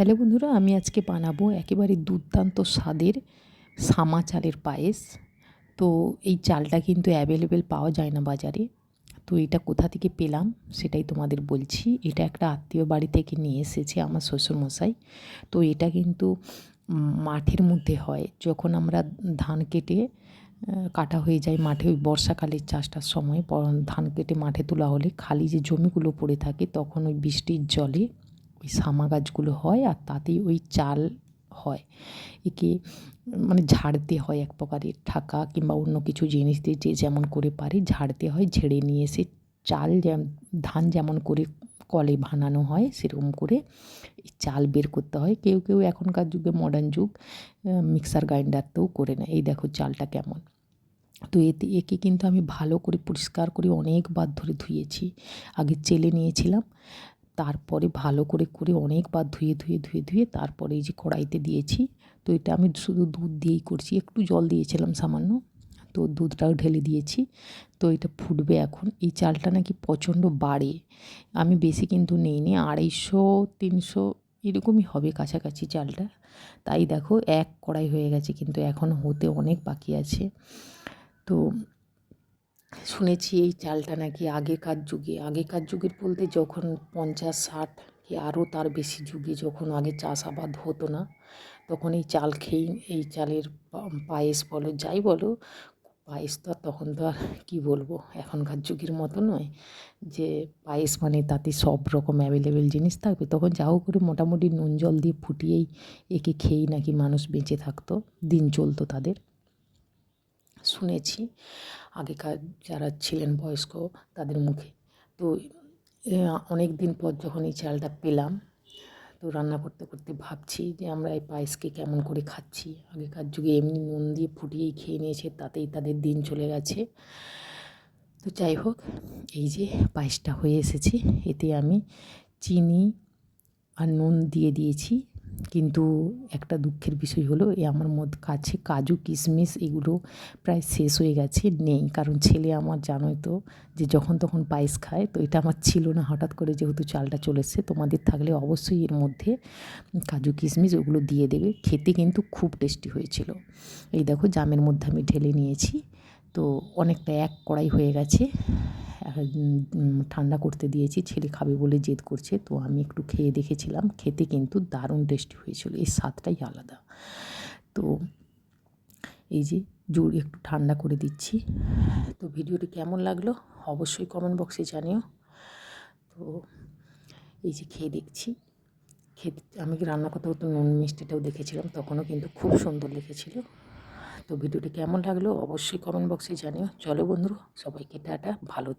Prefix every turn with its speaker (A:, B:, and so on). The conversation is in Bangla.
A: হ্যালো বন্ধুরা, আমি আজকে বানাবো একেবারে দুর্দান্ত স্বাদের সামা চালের পায়েস। তো এই চালটা কিন্তু অ্যাভেলেবেল পাওয়া যায় না বাজারে। তো এটা কোথা থেকে পেলাম সেটাই তোমাদের বলছি। এটা একটা আত্মীয় বাড়ি থেকে নিয়ে এসেছে আমার শ্বশুরমশাই। তো এটা কিন্তু মাঠের মধ্যে হয়। যখন আমরা ধান কেটে কাটা হয়ে যায় মাঠে, ওই বর্ষাকালের চাষটার সময় ধান কেটে মাঠে তোলা হলে খালি যে জমিগুলো পড়ে থাকে, তখন ওই বৃষ্টির জলে ওই সামা গাছগুলো হয় আর তাতেই ওই চাল হয়। একে মানে ঝাড়তে হয় এক প্রকারের ঠাকা কিংবা অন্য কিছু জিনিস দিয়ে যে যেমন করে পারে ঝাড়তে হয়, ঝেড়ে নিয়ে এসে চাল ধান যেমন করে কলে বানানো হয়, সেরকম করে চাল বের করতে হয়। কেউ কেউ এখনকার যুগে মডার্ন যুগ মিক্সার গ্রাইন্ডারতেও করে নেয়। এই দেখো চালটা কেমন। তো এতে, একে কিন্তু আমি ভালো করে পরিষ্কার করে অনেকবার ধরে ধুয়েছি। আগে চেলে নিয়েছিলাম তারপরে ভালো করে করে অনেকবার ধুয়ে ধুয়ে ধুয়ে ধুয়ে তারপরে এই যে কড়াইতে দিয়েছি। তো এটা আমি শুধু দুধ দিয়েই করছি, একটু জল দিয়েছিলাম সামান্য। তো দুধটাও ঢেলে দিয়েছি। তো এটা ফুটবে এখন। এই চালটা নাকি প্রচণ্ড বাড়ে। আমি বেশি কিন্তু নিইনি আড়াইশো, তিনশো এরকমই হবে কাছাকাছি চালটা। তাই দেখো, এক কড়াই হয়ে গেছে কিন্তু এখন হতে অনেক বাকি আছে। তো শুনেছি এই চালটা নাকি আগেকার যুগে। আগেকার যুগের বলতে যখন পঞ্চাশ, ষাট কি আরও তার বেশি যুগে যখন আগে চাষাবাদ হতো না, তখন এই চাল খেয়েই এই চালের পায়েস বলো, যাই বলো, পায়েস তো আর তখন তো আর কী বলব, এখনকার যুগের মতো নয় যে পায়েস মানে তাতে সব রকম অ্যাভেলেবেল জিনিস থাকবে। তখন যাও করে মোটামুটি নুন জল দিয়ে ফুটিয়েই একে খেয়েই নাকি মানুষ বেঁচে থাকতো, দিন চলতো তাদের। শুনেছি। আগেকার যারা ছিলেন বয়স্ক তাদের মুখে। তো অনেক দিন পর যখন এই চালটা পেলাম, তো রান্না করতে করতে ভাবছি যে আমরা এই পায়েসকে কেমন করে খাচ্ছি। আগেকার যুগে এমনি নুন দিয়ে ফুটিয়েই খেয়ে নিয়েছে, তাতেই তাদের দিন চলে গেছে। তো যাই হোক, এই যে পায়েসটা হয়ে এসেছে, এতে আমি চিনি আর নুন দিয়ে দিয়েছি। কিন্তু একটা দুঃখের বিষয় হলো, এ আমার মধ্যে কাছে কাজু কিশমিশ এগুলো প্রায় শেষ হয়ে গেছে, নেই। কারণ ছেলে আমার জানোই তো যে যখন তখন পায়েস খায়, তো এটা আমার ছিল না। হঠাৎ করে যেহেতু চালটা চলেছে তোমাদের থাকলে অবশ্যই এর মধ্যে কাজু কিশমিশ ওগুলো দিয়ে দেবে। খেতে কিন্তু খুব টেস্টি হয়েছিল। এই দেখো জামের মধ্যে আমি ঢেলে নিয়েছি। তো অনেকটা এক কড়াই হয়ে গেছে। ঠান্ডা করতে দিয়েছি, ছেলে খাবে বলে জেদ করছে, তো আমি একটু খেয়ে দেখেছিলাম, খেতে কিন্তু দারুণ টেস্টি হয়েছিল এই স্বাদটাই আলাদা। তো এই যে জোর একটু ঠান্ডা করে দিচ্ছি, তো ভিডিওটি কেমন লাগল অবশ্যই কমেন্ট বক্সে জানিও। তো এই যে খেয়ে দেখছি, খেতে, আমি রান্না করতে করতে নুন মিষ্টিটাও দেখেছিলাম, তখনও কিন্তু খুব সুন্দর লেগেছিল। তো ভিডিওটি কেমন লাগল অবশ্যই কমেন্ট বক্সে জানিও। চলো বন্ধু সবাইকে টাটা, ভালো